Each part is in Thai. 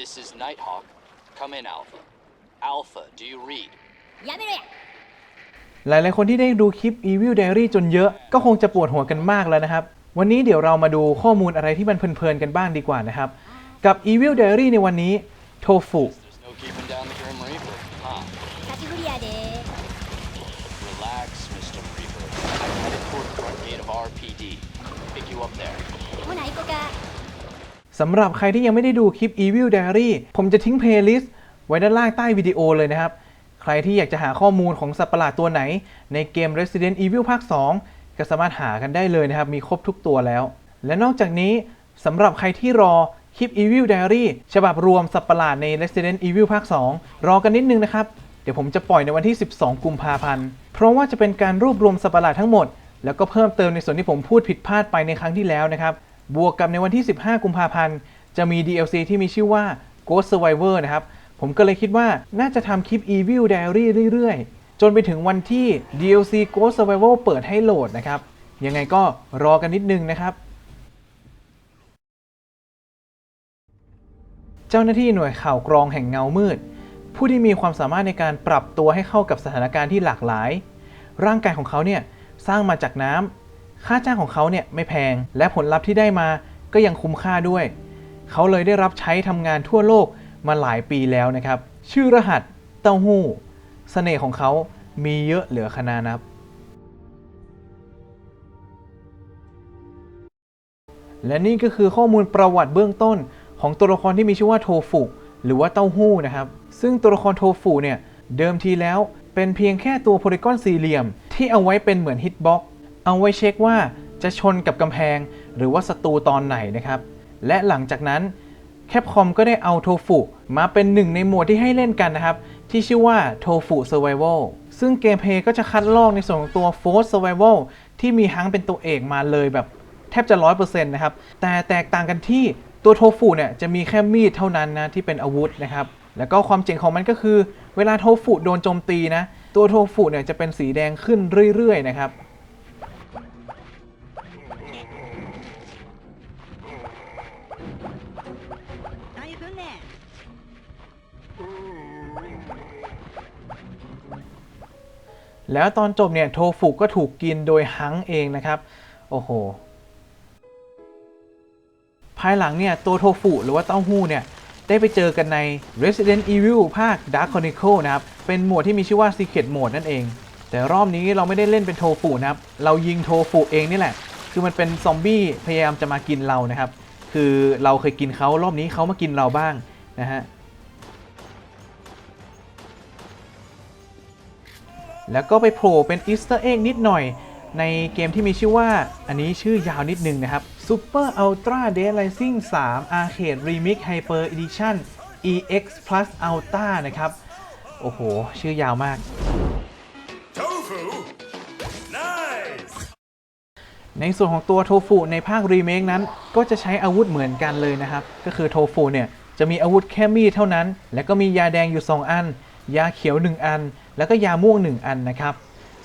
This is Nighthawk. Come in, Alpha. Alpha, do you read? やめろや หลาย ๆ คนที่ได้ดูคลิป Evil Diary จนเยอะก็คงจะปวดหัวกันมากแล้วนะครับ วันนี้เดี๋ยวเรามาดูข้อมูลอะไรที่มันเพลิน ๆ กันบ้างดีกว่านะครับ กับ Evil Diary ในวันนี้โทฟุ There's no keeping down the Grim Reaper, huh? 久しぶりやで Relax, Mr. Reaper. I'm headed toward the front gate of RPD. Pick you up there. ほな行こうか สำหรับใครที่ยังไม่ได้ดูคลิป Evil Diary ผมจะทิ้งเพลย์ลิสต์ไว้ด้านล่างใต้วิดีโอเลยนะครับ ใครที่อยากจะหาข้อมูลของสัตว์ประหลาดตัวไหน ในเกม Resident Evil ภาค 2 ก็สามารถหากันได้เลยนะครับ มีครบทุกตัวแล้ว และนอกจากนี้สำหรับใครที่รอคลิป Evil Diary ฉบับรวมสัตว์ประหลาดใน Resident Evil ภาค 2 รอกันนิดนึงนะครับ เดี๋ยวผมจะปล่อยในวันที่ 12 กุมภาพันธ์ เพราะว่าจะเป็นการรวบรวมสัตว์ประหลาดทั้งหมด แล้วก็เพิ่มเติมในส่วนที่ผมพูดผิดพลาดไปในครั้งที่แล้วนะครับ บวกกับในวันที่ 15 กุมภาพันธ์ จะมี DLC ที่มีชื่อว่า Ghost Survivor นะครับ ผมก็เลยคิดว่าน่าจะทำคลิป Evil Diary เรื่อยๆ จนไปถึงวันที่ DLC Ghost Survivor เปิดให้โหลดนะครับ ยังไงก็รอกันนิดนึงนะครับ เจ้าหน้าที่หน่วยข่าวกรองแห่งเงามืด ผู้ที่มีความสามารถในการปรับตัวให้เข้ากับสถานการณ์ที่หลากหลาย ร่างกายของเขาเนี่ยสร้างมาจากน้ำ ค่าจ้างของเขาเนี่ยไม่แพงและผลลัพธ์ที่ได้มาก็ยังคุ้มค่าด้วย เขาเลยได้รับใช้ทำงานทั่วโลกมาหลายปีแล้วนะครับ ชื่อรหัสเต้าหู้เสน่ห์ของเขามีเยอะเหลือขนานับ และนี่ก็คือข้อมูลประวัติเบื้องต้น ของตัวละครที่มีชื่อว่าโทฟุหรือว่าเต้าหู้นะครับ ซึ่งตัวละครโทฟุเนี่ยเดิมทีแล้วเป็นเพียงแค่ตัวโพลีกอนสี่เหลี่ยม ที่เอาไว้เป็นเหมือนฮิตบ็อก เอาไว้เช็คว่าจะชนกับกำแพงหรือว่าศัตรูตอนไหนนะครับ และหลังจากนั้นแคปคอมก็ได้เอาโทฟุมาเป็นหนึ่งในโหมดที่ให้เล่นกันนะครับ ที่ชื่อว่าโทฟุ Survival ซึ่งเกมเพย์ก็จะคัดลอกในส่วนของตัว Force Survival ที่มีฮังเป็นตัวเอกมาเลยแบบแทบจะร้อยเปอร์เซ็นต์นะครับ แต่แตกต่างกันที่ตัวโทฟูเนี่ยจะมีแค่มีดเท่านั้นนะที่เป็นอาวุธนะครับ แล้วก็ความเจ๋งของมันก็คือ เวลาโทฟูโดนโจมตีนะ ตัวโทฟูเนี่ยจะเป็นสีแดงขึ้นเรื่อยๆนะครับ แล้วตอนจบเนี่ยโทฟูก็ถูกกินโดยฮังเองนะครับ โอ้โห ภายหลังเนี่ยตัวโทฟูหรือว่าเต้าหู้เนี่ยได้ไปเจอกันใน Resident Evil ภาค Dark Chronicle นะครับ เป็นโหมดที่มีชื่อว่า Secret Mode นั่นเอง แต่รอบนี้เราไม่ได้เล่นเป็นโทฟูนะครับ เรายิงโทฟูเองนี่แหละ คือมันเป็นซอมบี้พยายามจะมากินเรานะครับ คือเราเคยกินเขารอบนี้เขามากินเราบ้างนะฮะ แล้วก็ไปโผล่เป็นอีสเตอร์เอ็กนิดหน่อย ในเกมที่มีชื่อว่าอันนี้ชื่อยาวนิดนึงนะครับ Super Ultra Dead Rising 3 Arcade Remix Hyper Edition EX Plus Ultra นะครับ โอ้โห ชื่อยาวมาก Tofu? Nice! ในส่วนของตัวโทฟูในภาครีเมคนั้น ก็จะใช้อาวุธเหมือนกันเลยนะครับ ก็คือโทฟูเนี่ย จะมีอาวุธแค่มีดเท่านั้น แล้วก็มียาแดงอยู่ 2 อัน ยาเขียว 1 อัน แล้วก็ยาม่วง 1 อันนะครับ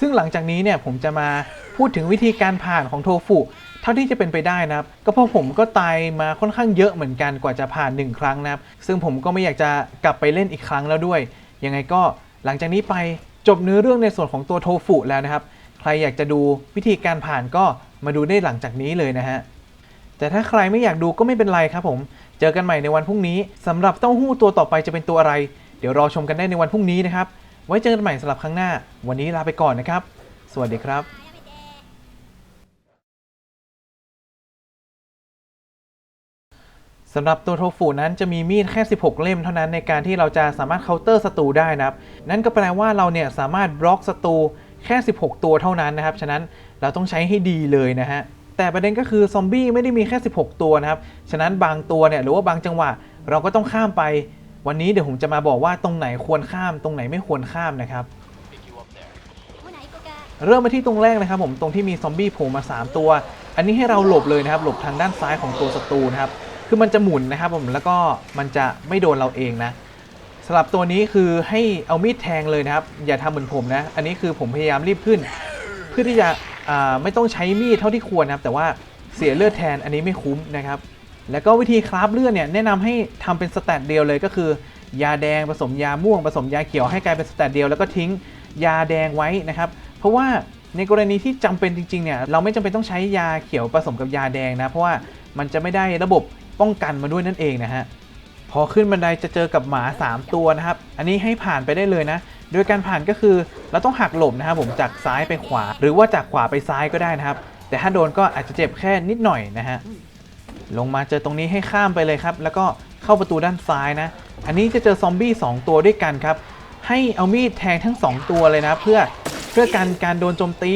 ซึ่งหลังจากนี้เนี่ยผมจะมาพูดถึงวิธีการผ่านของโทฟูเท่าที่จะเป็นไปได้นะครับ ก็เพราะผมก็ตายมาค่อนข้างเยอะเหมือนกันกว่าจะผ่าน 1 ครั้งนะครับ ซึ่งผมก็ไม่อยากจะกลับไปเล่นอีกครั้งแล้วด้วย ยังไงก็หลังจากนี้ไปจบเนื้อเรื่องในส่วนของตัวโทฟูแล้วนะครับ ใครอยากจะดูวิธีการผ่านก็มาดูได้หลังจากนี้เลยนะฮะ แต่ถ้าใครไม่อยากดูก็ไม่เป็นไรครับผม เจอกันใหม่ในวันพรุ่งนี้สำหรับเต้าหู้ตัวต่อไปจะเป็นตัวอะไร เดี๋ยวรอชมกันได้ในวันพรุ่งนี้นะครับ ไว้เจอกันใหม่สำหรับครั้งหน้า วันนี้ลาไปก่อนนะครับ สวัสดีครับสำหรับตัวโทฟูนั้นจะมีมีดแค่ 16 เล่มเท่านั้นในการที่เราจะสามารถเคาน์เตอร์ศัตรูได้นะครับ นั่นก็แปลว่าเราเนี่ยสามารถบล็อกศัตรูแค่ 16 ตัวเท่านั้นนะครับ ฉะนั้นเราต้องใช้ให้ดีเลยนะฮะ แต่ประเด็นก็คือซอมบี้ไม่ได้มีแค่ 16 ตัวนะครับ ฉะนั้นบางตัวเนี่ยหรือว่าบางจังหวะเราก็ต้องข้ามไป วันนี้เดี๋ยวผมจะมาบอกว่าตรงไหนควรข้ามตรงไหนไม่ควรข้ามนะครับ เริ่มมาที่ตรงแรกนะครับผมตรงที่มีซอมบี้โผล่มา 3 ตัว อันนี้ให้เราหลบเลยนะครับ หลบทางด้านซ้ายของตัวศัตรูนะครับคือมันจะหมุนนะครับผมแล้วก็มันจะไม่โดนเราเองนะสำหรับตัวนี้คือให้เอามีดแทงเลยนะครับ อย่าทำเหมือนผมนะ อันนี้คือผมพยายามรีบขึ้น เพื่อที่จะไม่ต้องใช้มีดเท่าที่ควรนะครับ แต่ว่าเสียเลือดแทนอันนี้ไม่คุ้มนะครับ แล้วก็วิธีคราฟเลือดเนี่ยแนะนำให้ทำเป็นสแตทเดียวเลยก็คือ ยาแดงผสมยาม่วงผสมยาเขียวให้กลายเป็นสแตทเดียวแล้วก็ทิ้งยาแดงไว้นะครับเพราะว่าในกรณีที่จำเป็นจริงๆเนี่ยเราไม่จำเป็นต้องใช้ยาเขียวผสมกับยาแดงนะเพราะว่ามันจะไม่ได้ระบบป้องกันมาด้วยนั่นเองนะฮะพอขึ้นบันไดจะเจอกับหมา 3 ตัวนะครับ อันนี้ให้ผ่านไปได้เลยนะ โดยการผ่านก็คือเราต้องหักหลบนะครับผมจากซ้ายไปขวา หรือว่าจากขวาไปซ้ายก็ได้นะครับ แต่ถ้าโดนก็อาจจะเจ็บแค่นิดหน่อยนะฮะ ลงมาเจอตรงนี้ให้ข้ามไปเลยครับ แล้วก็เข้าประตูด้านซ้ายนะ อันนี้จะเจอซอมบี้2ตัวด้วยกันครับ ให้เอามีดแทงทั้ง 2 ตัวเลยนะ เพื่อเพื่อการการโดนโจมตี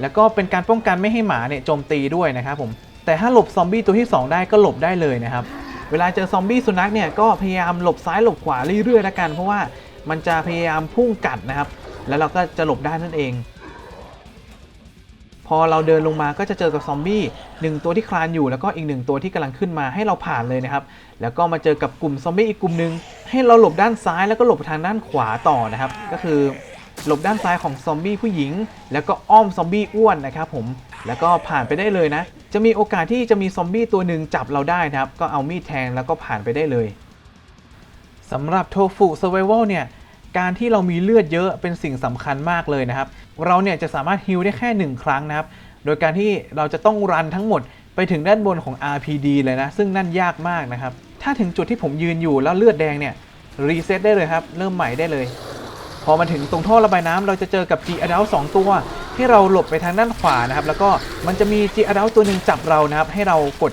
แล้วก็เป็นการป้องกันไม่ให้หมาเนี่ยโจมตีด้วยนะครับผม แต่ถ้าหลบซอมบี้ตัวที่ 2 ได้ก็หลบได้เลยนะครับ เวลาเจอซอมบี้สุนัขเนี่ยก็พยายามหลบซ้ายหลบขวาเรื่อยๆแล้วกัน เพราะว่ามันจะพยายามพุ่งกัดนะครับ แล้วเราก็จะหลบได้นั่นเอง พอเราเดินลงมาก็จะเจอกับซอมบี้หนึ่งตัวที่คลานอยู่แล้วก็อีกหนึ่งตัวที่กำลังขึ้นมาให้เราผ่านเลยนะครับ แล้วก็มาเจอกับกลุ่มซอมบี้อีกกลุ่มหนึ่งให้เราหลบด้านซ้ายแล้วก็หลบทางด้านขวาต่อนะครับ ก็คือหลบด้านซ้ายของซอมบี้ผู้หญิง แล้วก็อ้อมซอมบี้อ้วนนะครับผมแล้วก็ผ่านไปได้เลยนะ จะมีโอกาสที่จะมีซอมบี้ตัวหนึ่งจับเราได้นะครับ ก็เอามีดแทงแล้วก็ผ่านไปได้เลยสำหรับโทฟุเซอร์ไวลเนี่ย การที่เรามีเลือดเยอะเป็นสิ่งสำคัญมากเลยนะครับ เราเนี่ยจะสามารถฮิลได้แค่ 1 ครั้งนะครับ โดยการที่เราจะต้องรันทั้งหมดไปถึงด้านบนของ RPD เลยนะ ซึ่งนั่นยากมากนะครับ ถ้าถึงจุดที่ผมยืนอยู่แล้วเลือดแดงเนี่ยรีเซ็ตได้เลยครับ เริ่มใหม่ได้เลย พอมาถึงตรงท่อระบายน้ำเราจะเจอกับ G Adult 2ตัว ที่เราหลบไปทางด้านขวานะครับ แล้วก็มันจะมี G Adult ตัวหนึ่งจับเรานะครับ ให้เรากด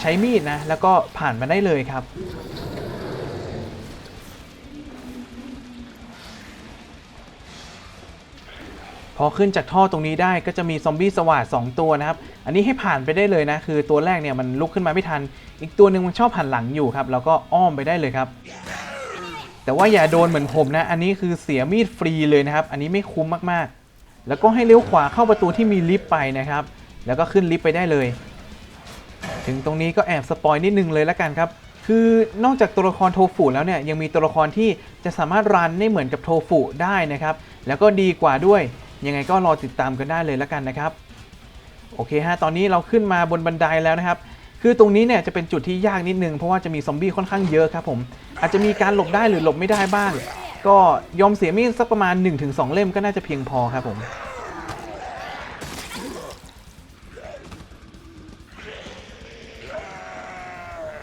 ใช้มีดนะ แล้วก็ผ่านมาได้เลยครับ พอขึ้นจากท่อตรงนี้ได้ก็จะมีซอมบี้สวาด2ตัวนะครับ อันนี้ให้ผ่านไปได้เลยนะ คือตัวแรกเนี่ยมันลุกขึ้นมาไม่ทัน อีกตัวหนึ่งมันชอบหันหลังอยู่ครับ แล้วก็อ้อมไปได้เลยครับ แต่ว่าอย่าโดนเหมือนผมนะ อันนี้คือเสียมีดฟรีเลยนะครับ อันนี้ไม่คุ้มมากๆ แล้วก็ให้เลี้ยวขวาเข้าประตูที่มีลิฟต์ไปนะครับ แล้วก็ขึ้นลิฟต์ไปได้เลย ถึงตรงนี้ก็แอบสปอยนิดนึงเลยละกันครับคือนอกจากตัวละครโทฟุแล้วเนี่ยยังมีตัวละครที่จะสามารถรันได้เหมือนกับโทฟุได้นะครับ แล้วก็ดีกว่าด้วย ยังไงก็รอติดตามกันได้เลยละกันนะครับ โอเคฮะตอนนี้เราขึ้นมาบนบันไดแล้วนะครับ คือตรงนี้เนี่ยจะเป็นจุดที่ยากนิดนึงเพราะว่าจะมีซอมบี้ค่อนข้างเยอะครับผมอาจจะมีการหลบได้หรือหลบไม่ได้บ้าง ก็ยอมเสียมีดสักประมาณ 1-2 เล่มก็น่าจะเพียงพอครับผม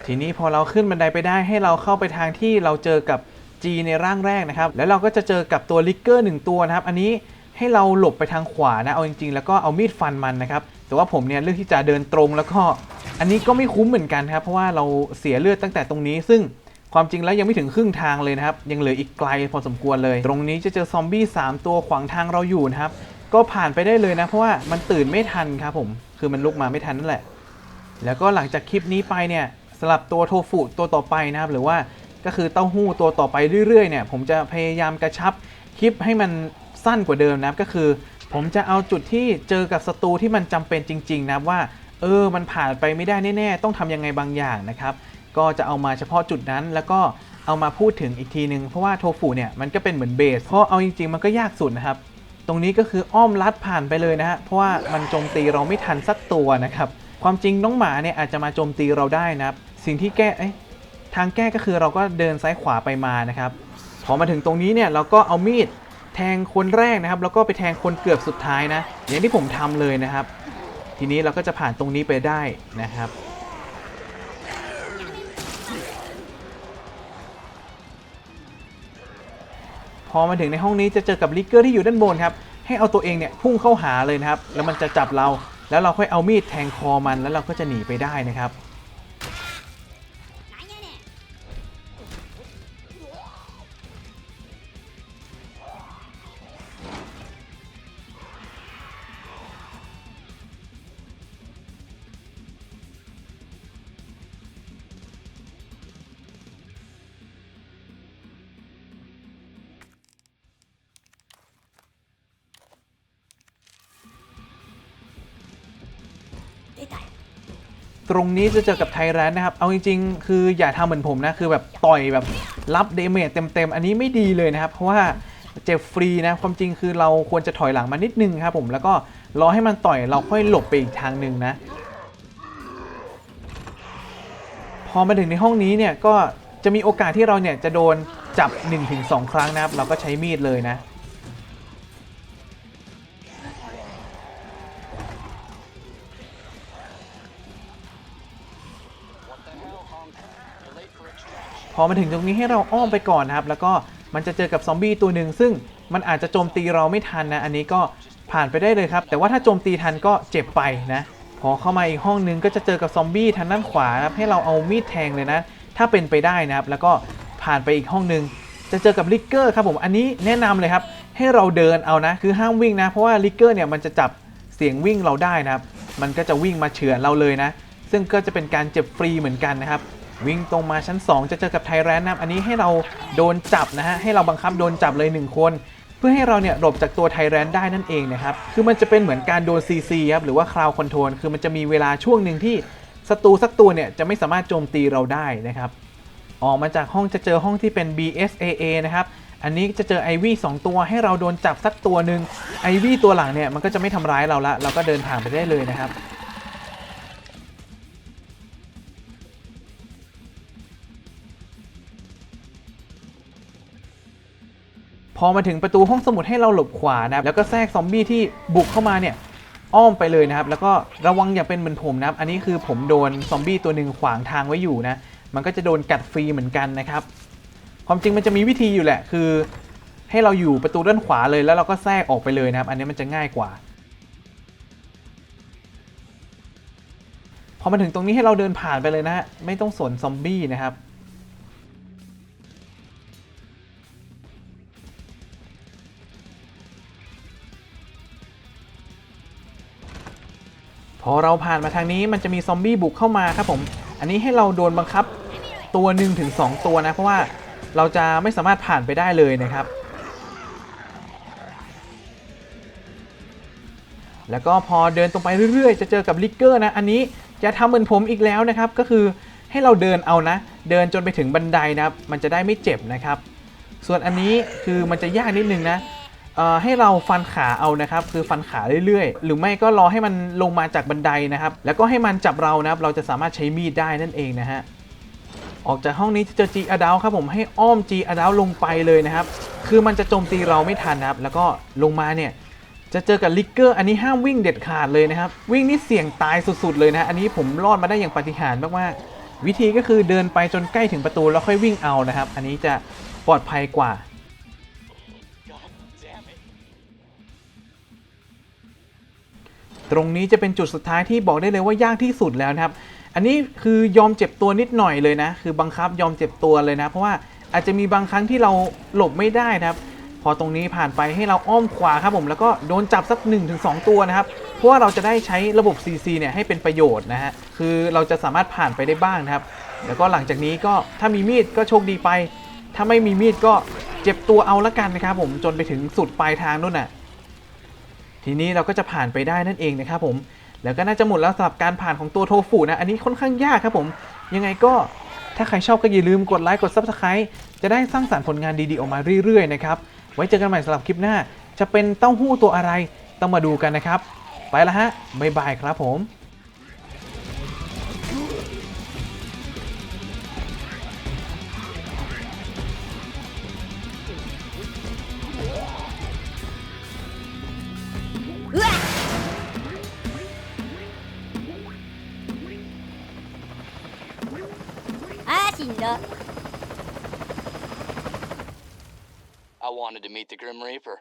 ทีนี้พอเราขึ้นบันไดไปได้ให้เราเข้าไปทางที่เราเจอกับ G ในร่างแรกนะครับ แล้วเราก็จะเจอกับตัวลิกเกอร์หนึ่งตัวนะครับ อันนี้ ให้เราหลบไปทางขวานะเอาจริงๆ แล้วก็เอามีดฟันมันนะครับแต่ว่าผมเนี่ยเลือกที่จะเดินตรงแล้วก็อันนี้ก็ไม่คุ้มเหมือนกันครับเพราะว่าเราเสียเลือดตั้งแต่ตรงนี้ ซึ่งความจริงแล้วยังไม่ถึงครึ่งทางเลยนะครับยังเหลืออีกไกลพอสมควรเลย ตรงนี้จะเจอซอมบี้3ตัวขวางทางเราอยู่นะครับก็ผ่านไปได้เลยนะเพราะว่ามันตื่นไม่ทันครับผมคือมันลุกมาไม่ทันนั่นแหละ แล้วก็หลังจากคลิปนี้ไปเนี่ยสลับตัวโทฟุตัวต่อไปนะครับหรือว่าก็คือเต้าหู้ตัวต่อไปเรื่อยๆเนี่ยผมจะพยายามกระชับคลิปให้มัน สั้นกว่าเดิมนะครับก็คือ ผมจะเอาจุดที่เจอกับศัตรูที่มันจำเป็นจริง ๆ นะครับว่าเออมันผ่านไปไม่ได้แน่ๆ ต้องทำยังไงบางอย่างนะครับก็จะเอามาเฉพาะจุดนั้นแล้วก็เอามาพูดถึงอีกทีนึง เพราะว่าโทฟุเนี่ยมันก็เป็นเหมือนเบสเพราะเอาจริงๆ มันก็ยากสุดนะครับ ตรงนี้ก็คืออ้อมลัดผ่านไปเลยนะฮะเพราะว่ามันโจมตีเราไม่ทันสักตัวนะครับความจริงน้องหมาเนี่ยอาจจะมาโจมตีเราได้นะครับ สิ่งที่แก้ทางแก้ก็คือเราก็เดินซ้ายขวาไปมานะครับพอมาถึงตรงนี้เนี่ยเราก็เอามีด แทงคนแรกนะครับ แล้วก็ไปแทงคนเกือบสุดท้ายนะ อย่างที่ผมทำเลยนะครับ ทีนี้เราก็จะผ่านตรงนี้ไปได้นะครับ พอมาถึงในห้องนี้จะเจอกับลิกเกอร์ที่อยู่ด้านบนครับ ให้เอาตัวเองเนี่ยพุ่งเข้าหาเลยนะครับ แล้วมันจะจับเรา แล้วเราค่อยเอามีดแทงคอมัน แล้วเราก็จะหนีไปได้นะครับ ตรงนี้จะเจอกับไทแรนนะครับ เอาจริงๆ คืออย่าทำเหมือนผมนะ คือแบบต่อยแบบรับเดเมจเต็มๆ อันนี้ไม่ดีเลยนะครับ เพราะว่าเจ็บฟรีนะ ความจริงคือเราควรจะถอยหลังมานิดนึงครับผม แล้วก็รอให้มันต่อยเราค่อยหลบไปอีกทางหนึ่งนะ พอมาถึงในห้องนี้เนี่ยก็จะมีโอกาสที่เราเนี่ยจะโดนจับ 1-2 ครั้งนะครับ เราก็ใช้มีดเลยนะ อมาถึงตรงนี้ให้เราอ้อมไปก่อนนะครับ แล้วก็มันจะเจอกับซอมบี้ตัวหนึ่งซึ่งมันอาจจะโจมตีเราไม่ทันนะ อันนี้ก็ผ่านไปได้เลยครับ แต่ว่าถ้าโจมตีทันก็เจ็บไปนะ พอเข้ามาอีกห้องนึงก็จะเจอกับซอมบี้ทางด้านขวาครับ ให้เราเอามีดแทงเลยนะ ถ้าเป็นไปได้นะครับ แล้วก็ผ่านไปอีกห้องนึง จะเจอกับลิกเกอร์ครับผม อันนี้แนะนำเลยครับ ให้เราเดินเอานะ คือห้ามวิ่งนะ เพราะว่าลิกเกอร์เนี่ยมันจะจับเสียงวิ่งเราได้นะครับ มันก็จะวิ่งมาเฉือนเราเลยนะ ซึ่งก็จะเป็นการเจ็บฟรีเหมือนกันนะครับ วิ่งตรงมาชั้น 2 จะเจอกับไทแรนนะอันนี้ให้เราโดนจับนะฮะให้เราบังคับโดนจับเลย 1 คน เพื่อให้เราเนี่ยหลบจากตัวไทแรนได้นั่นเองนะครับคือมันจะเป็นเหมือนการโดน CC ครับหรือว่าคราวคอนโทรลคือมันจะมีเวลาช่วงหนึ่งที่ศัตรูสักตัวเนี่ยจะไม่สามารถโจมตีเราได้นะครับออกมาจากห้องจะเจอห้องที่เป็น BSAA นะครับอันนี้จะเจอไอวี่สองตัวให้เราโดนจับสักตัวหนึ่งไอวี่ตัวหลังเนี่ยมันก็จะไม่ทำร้ายเราละเราก็เดินทางไปได้เลยนะครับ อมาถึงประตูห้องสมุดให้เราหลบขวานะครับแล้วก็แทรกซอมบี้ที่บุกเข้ามาเนี่ยอ้อมไปเลยนะครับ แล้วก็ระวังอย่าเป็นเหมือนผมนะครับ อันนี้คือผมโดนซอมบี้ตัวหนึ่งขวางทางไว้อยู่นะ มันก็จะโดนกัดฟรีเหมือนกันนะครับ ความจริงมันจะมีวิธีอยู่แหละ คือ ให้เราอยู่ประตูด้านขวาเลยแล้วเราก็แทรกออกไปเลยนะครับ อันนี้มันจะง่ายกว่า พอมาถึงตรงนี้ให้เราเดินผ่านไปเลยนะฮะ ไม่ต้องสนซอมบี้นะครับ อเราผ่านมาทางนี้มันจะมีซอมบี้บุกเข้ามาครับผม อันนี้ให้เราโดนบังคับตัวหนึ่งถึงสองตัวนะ เพราะว่าเราจะไม่สามารถผ่านไปได้เลยนะครับ แล้วก็พอเดินตรงไปเรื่อยๆ จะเจอกับลิกเกอร์นะ อันนี้จะทำเหมือนผมอีกแล้วนะครับ ก็คือให้เราเดินเอานะ เดินจนไปถึงบันไดนะครับ มันจะได้ไม่เจ็บนะครับ ส่วนอันนี้คือมันจะยากนิดนึงนะ ให้เราฟันขาเอานะครับคือฟันขาเรื่อยๆ หรือไม่ก็รอให้มันลงมาจากบันไดนะครับ แล้วก็ให้มันจับเรานะครับ เราจะสามารถใช้มีดได้นั่นเองนะฮะออกจากห้องนี้จะเจอจีอาดาวครับผมให้อ้อมจีอาดาวลงไปเลยนะครับ คือมันจะโจมตีเราไม่ทันนะครับ แล้วก็ลงมาเนี่ยจะเจอกับลิกเกอร์อันนี้ห้ามวิ่งเด็ดขาดเลยนะครับ วิ่งนี่เสี่ยงตายสุดๆเลยนะอันนี้ผมรอดมาได้อย่างปาฏิหาริย์มากๆวิธีก็คือเดินไปจนใกล้ถึงประตูแล้วค่อยวิ่งเอานะครับ อันนี้จะปลอดภัยกว่า ตรงนี้จะเป็นจุดสุดท้ายที่บอกได้เลยว่ายากที่สุดแล้วนะครับ อันนี้คือยอมเจ็บตัวนิดหน่อยเลยนะ คือบังคับยอมเจ็บตัวเลยนะ เพราะว่าอาจจะมีบางครั้งที่เราหลบไม่ได้นะครับ พอตรงนี้ผ่านไปให้เราอ้อมขวาครับผม แล้วก็โดนจับสัก 1-2 ตัวนะครับ เพราะว่าเราจะได้ใช้ระบบ CC เนี่ยให้เป็นประโยชน์นะฮะ คือเราจะสามารถผ่านไปได้บ้างนะครับ แล้วก็หลังจากนี้ก็ถ้ามีมีดก็โชคดีไป ถ้าไม่มีมีดก็เจ็บตัวเอาละกันนะครับผม จนไปถึงสุดปลายทางนู่นน่ะ ทีนี้เราก็จะผ่านไปได้นั่นเองนะครับผม แล้วก็น่าจะหมดแล้วสำหรับการผ่านของตัวโทฟูนะ อันนี้ค่อนข้างยากครับผม ยังไงก็ถ้าใครชอบก็อย่าลืมกดไลค์กด Subscribe จะได้สร้างสรรค์ผลงานดีๆออกมาเรื่อยๆนะครับ ไว้เจอกันใหม่สำหรับคลิปหน้า จะเป็นเต้าหู้ตัวอะไรต้องมาดูกันนะครับ ไปละฮะบ๊ายบายครับผม I wanted to meet the Grim Reaper.